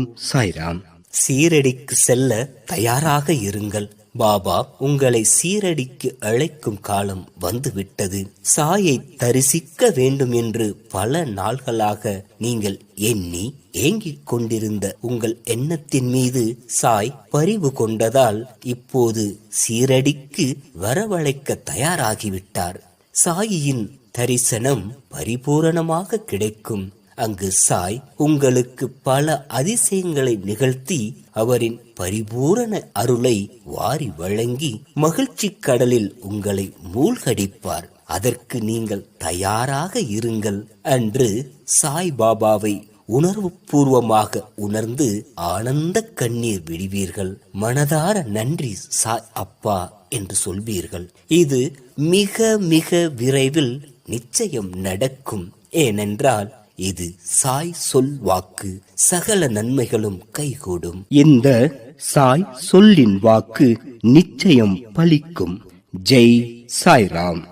ஓம் சாய்ராம். சீரடிக்கு செல்ல தயாராக இருங்கள். பாபா உங்களை சீரடிக்கு அழைக்கும் காலம் வந்துவிட்டது. சாயை தரிசிக்க வேண்டும் என்று பல நாள்களாக நீங்கள் எண்ணி ஏங்கிக் கொண்டிருந்த உங்கள் எண்ணத்தின் மீது சாய் பரிவு கொண்டதால் இப்போது சீரடிக்கு வரவழைக்க தயாராகிவிட்டார். சாயியின் தரிசனம் பரிபூரணமாக கிடைக்கும். அங்கு சாய் உங்களுக்கு பல அதிசயங்களை நிகழ்த்தி அவரின் பரிபூரண அருளை வாரி வழங்கி மகிழ்ச்சி கடலில் உங்களை மூழ்கடிப்பார். அதற்கு நீங்கள் தயாராக இருங்கள் அன்று சாய் பாபாவை உணர்வு பூர்வமாக உணர்ந்து ஆனந்த கண்ணீர் விடுவீர்கள். மனதார நன்றி சாய் அப்பா என்று சொல்வீர்கள். இது மிக மிக விரைவில் நிச்சயம் நடக்கும். ஏனென்றால் இது சாய் சொல் வாக்கு சகல நன்மைகளும் கைகூடும். இந்த சாய் சொல்லின் வாக்கு நிச்சயம் பலிக்கும். ஜெய் சாய்ராம்.